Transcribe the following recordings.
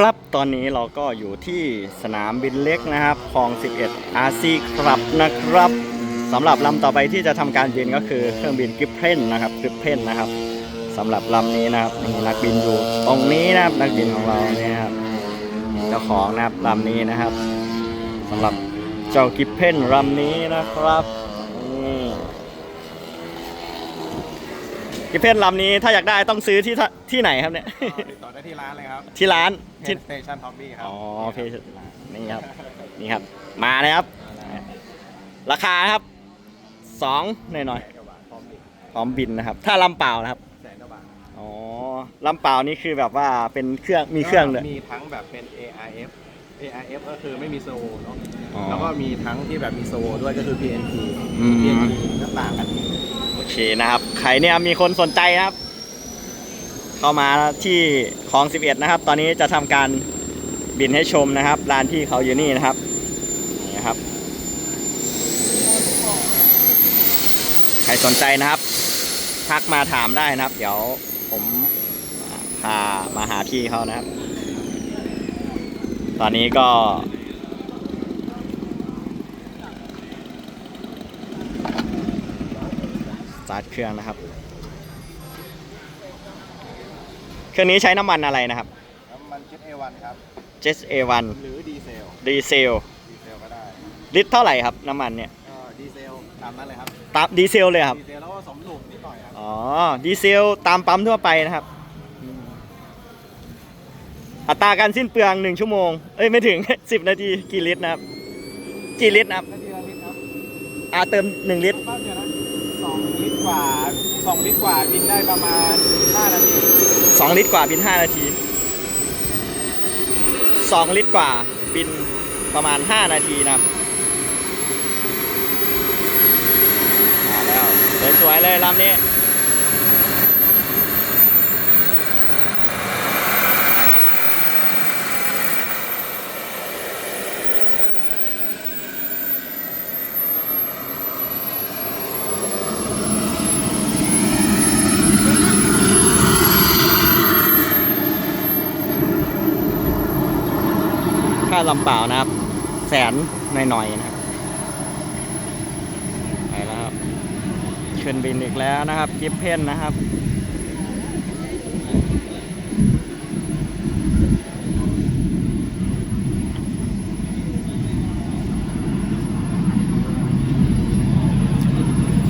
ครับตอนนี้เราก็อยู่ที่สนามบินเล็กนะครับคลอง 11 RC ครับนะครับสำหรับลำต่อไปที่จะทำการบินก็คือเครื่องบินกิฟเพนนะครับกิฟเพนนะครับสำหรับลำนี้นะครับมีนักบินอยู่ตรงนี้นะครับนักบินของเราเนี่ยครับเจ้าของนะครับลำนี้นะครับสำหรับเจ้ากิฟเพนลำนี้นะครับ กิฟเพนลำนี้ถ้าอยากได้ต้องซื้อที่ท่าที่ไหนครับเนี่ยติดต่อได้ที่ร้านเลยครับที่ร้านเทที่นสเตชันท็อปปี้ครับอ๋อเพจนี่ครับ นี่ครับ มาเลยครับ ราคาครับสองหน่อยหน่อยแสนกว่าบาทพร้อมบินๆพร้อมบินนะครับ ถ้าลำเปล่านะครับ แสนกว่าบาทอ๋อลำเปล่านี่คือแบบว่าเป็นเครื่องมีเครื่องเลย มีทั้งแบบเป็น ARF ARF ก็คือไม่มีโซเนาะอ๋อแล้วก็มีทั้งที่แบบมีโซด้วยก็คือ PNP อืม PNP ก็ต่างกัน โอเคนะครับ ใครเนี่ยมีคนสนใจนะครับ เข้ามาที่คลอง 11 นะครับ ตอนนี้จะทำการบินให้ชมนะครับร้านที่เขาอยู่นี่นะครับนี่ครับ ใครสนใจนะครับ ทักมาถามได้นะครับ เดี๋ยวผมพามาหาที่เขานะครับ ตอนนี้ก็ สตาร์ทเครื่องนะครับ เครื่องนี้ใช้น้ำมันอะไรนะครับ น้ำมันเจ็ต A1 ครับ Jet A1 หรือดีเซล ดีเซล ดีเซลก็ได้ ลิตรเท่าไหร่ครับ น้ำมันเนี่ยก็ดีเซลตามนั้นเลยครับ ตามดีเซลเลยครับ ดีเซลแล้วก็สมดุลนิดหน่อยครับ อ๋อ ดีเซลตามปั๊มทั่วไปนะครับ อัตราการสิ้นเปลือง 1 ชั่วโมง เอ้ย ไม่ถึง 10 นาที กี่ลิตรนะครับ กี่ลิตรนะครับนาทีละลิตรครับอาเติม 1 ลิตร แป๊บเดียวนะสองลิตร กว่าสองลิตรกว่าบินได้ประมาณ5นาที2ลิตรกว่าบิน5นาที2ลิตรกว่าบินประมาณ5นาทีนะครับมาแล้วสวยๆเลยลำนี้ ค่าลำเปล่านะครับ แสนหน่อยๆนะครับไปแล้วครับเชิญบินอีกแล้วนะครับกิฟเพนนะครับ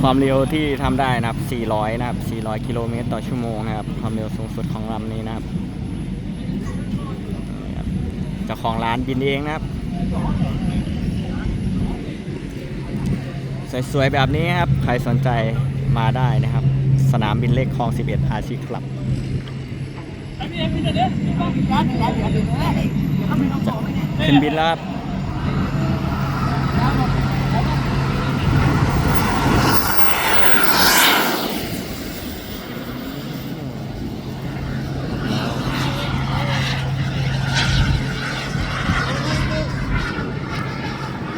ความเร็วที่ทำได้นะครับ 400 นะครับ 400 กิโลเมตรต่อชั่วโมงนะครับ ความเร็วสูงสุดของลำนี้นะครับ เจ้าของร้านบินเองนะครับ สวยๆแบบนี้ครับ ใครสนใจมาได้นะครับ สนามบินเล็กคลอง 11 อาชีครับขึ้นบินแล้วครับ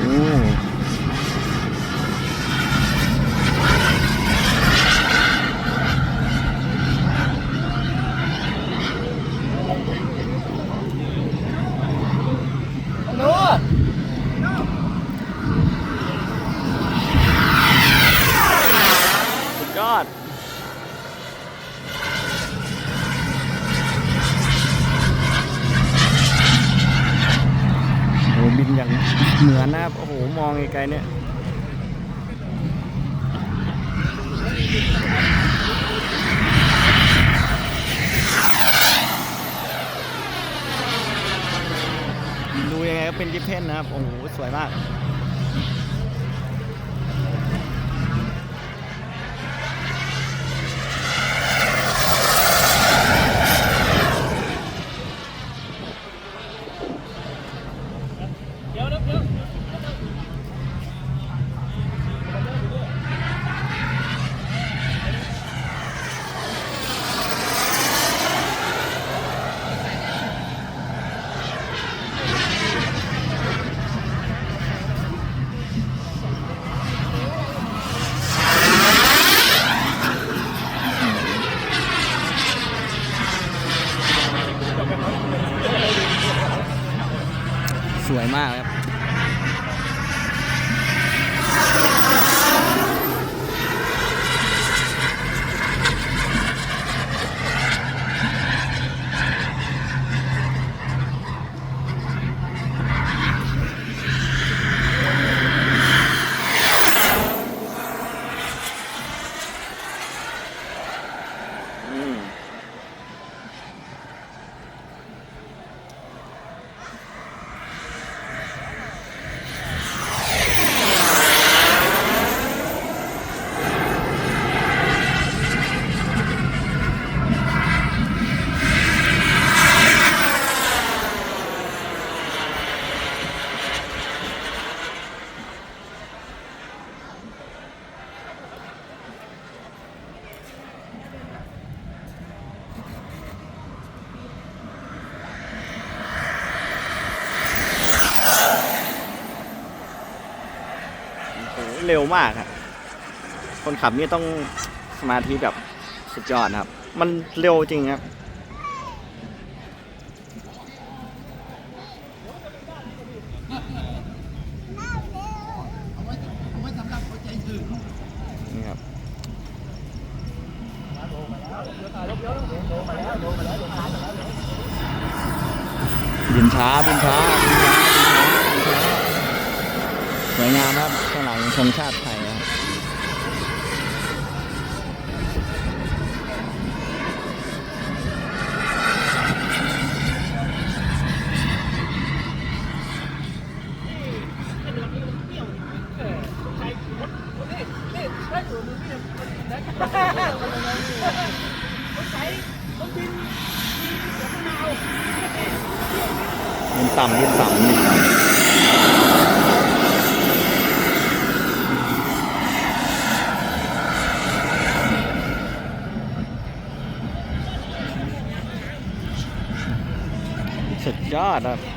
อืมสุดยอด โอ้โหบินอย่าง เหมือนนะครับโอ้โห มองไกลๆเนี่ยดูยังไงก็เป็นกิฟเพนนะครับ โอ้โห สวยมาก สวยมากครับ เร็วมากครับคนขับนี่ต้องสมาธิแบบสุดยอดครับ มันเร็วจริงครับนี่ครับบินช้าบินช้า บินช้า บินช้า บินช้า สวยงามครับข้างหลังธงชาติไทยครับบินต่ำบินต่ำบินต่ำสุด ยอดครับ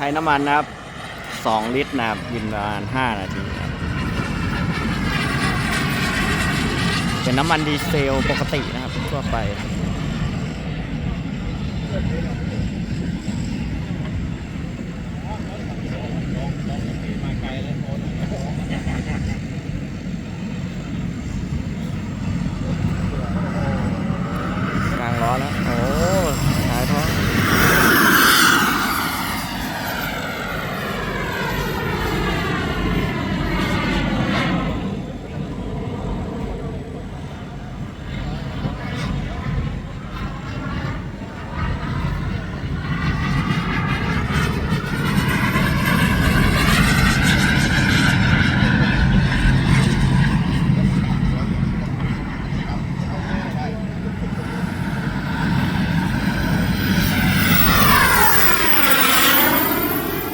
ใช้น้ำมันนะครับ 2 ลิตรนะครับบินประมาณ 5 นาทีเป็นน้ำมันดีเซลปกตินะครับทั่วไป กลางล้อแล้ว โอ้หายท้อง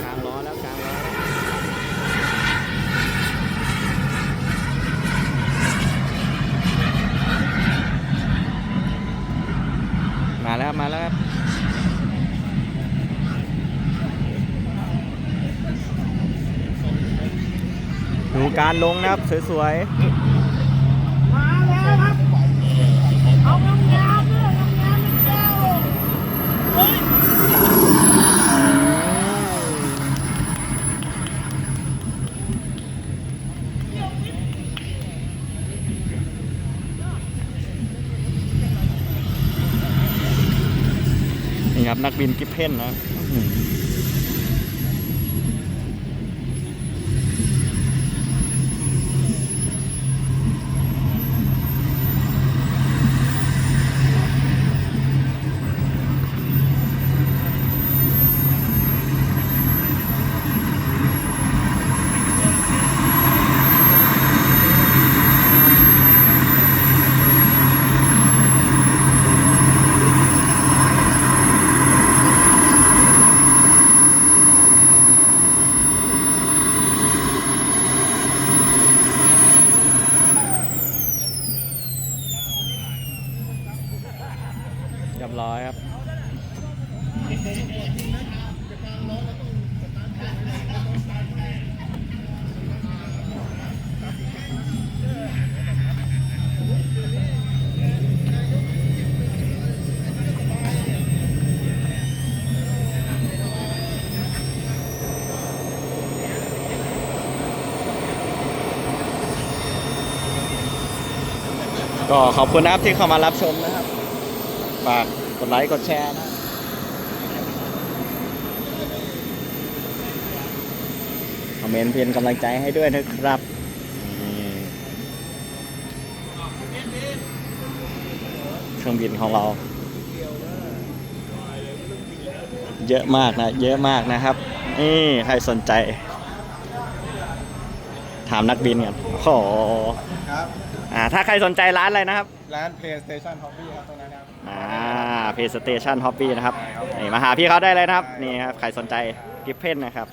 กลางล้อแล้วกลางล้อแล้วมาแล้วมาแล้วครับ ดู การลงนะครับ สวยๆ มาแล้วครับ เอางามงามๆเลยงามๆเจ้าเฮ้ยนี่ครับ นักบินกิฟเพนนะ ก็ขอบคุณนะครับที่เข้ามารับชมนะครับฝากกดไลค์กดแชร์นะคอมเมนต์เป็นกำลังใจให้ด้วยนะครับเครื่องบินของเรา เยอะมากนะ เยอะมากนะครับนี่ใครสนใจ ถามนักบินกันโอ้โหครับ อ่าถ้าใครสนใจร้านอะไรนะครับ ร้าน PlayStation Hobby ครับตรงนั้นครับ อ่า PlayStation Hobby นะครับนี่มาหาพี่เขาได้เลยนะครับ นี่ครับ ใครสนใจกิฟเพนนะครับ